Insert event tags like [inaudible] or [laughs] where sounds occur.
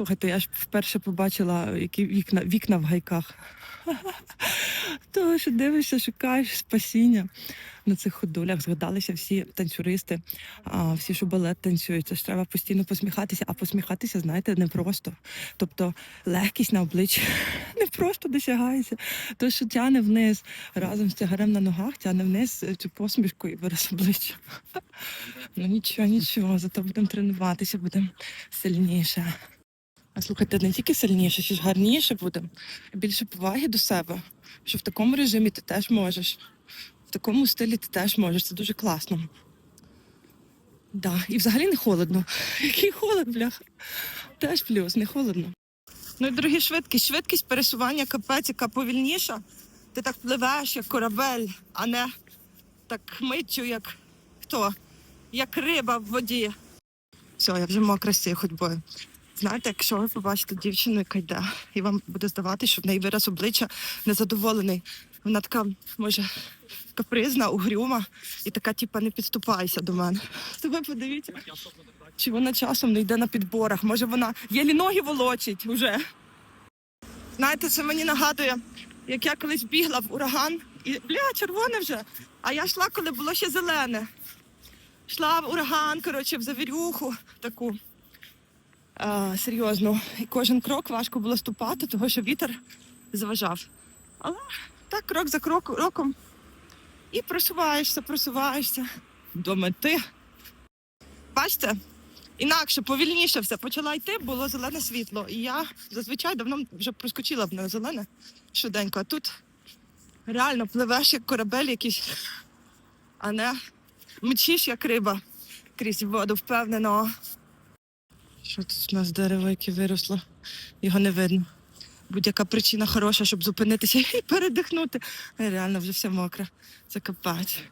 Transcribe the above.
Слухайте, я ж вперше побачила які вікна, вікна в гайках. [laughs] Тому що дивишся, шукаєш спасіння на цих ходулях. Згадалися всі танцюристи, всі, що балет танцюють. Це ж треба постійно посміхатися, а посміхатися, знаєте, непросто. Тобто легкість на обличчі [laughs] не просто досягається. То, що тяне вниз разом з тягарем на ногах, тяне вниз е, цю посмішку і вираз обличчя. [laughs] Ну нічого, нічого, зато будемо тренуватися, будемо сильніше. А слухайте, не тільки сильніше, ще ж гарніше будемо. Більше поваги до себе. Що в такому режимі ти теж можеш. В такому стилі ти теж можеш. Це дуже класно. Да. І взагалі не холодно. [laughs] Який холод, бляха. Теж плюс, не холодно. Ну і дорогі швидкість, швидкість пересування капець, яка повільніша. Ти так пливеш, як корабель, а не так миттю, як хто? Як риба в воді. Все, я вже мокра з цією ходьбою. Знаєте, якщо ви побачите дівчину, яка йде, і вам буде здаватися, що в неї вираз обличчя незадоволений. Вона така, може, капризна, угрюма, і така, типа, не підступайся до мене. Ви подивіться, чи вона часом не йде на підборах. Може, вона єлі ноги волочить уже. Знаєте, це мені нагадує, як я колись бігла в ураган, і бля, червоне вже. А я йшла, коли було ще зелене. Йшла в ураган, коротше, в завірюху таку. Серйозно. І кожен крок важко було ступати, тому що вітер заважав. Але так, крок за крок. І просуваєшся, просуваєшся до мети. Бачите? Інакше, повільніше все. Почала йти, було зелене світло. І я зазвичай давно вже проскочила б на зелене швиденько. А тут реально пливеш як корабель якийсь, а не мчиш як риба крізь воду, впевнено. Що тут у нас дерево, яке виросло? Його не видно. Будь-яка причина хороша, щоб зупинитися [laughs] і передихнути. Реально вже все мокре. Це капець.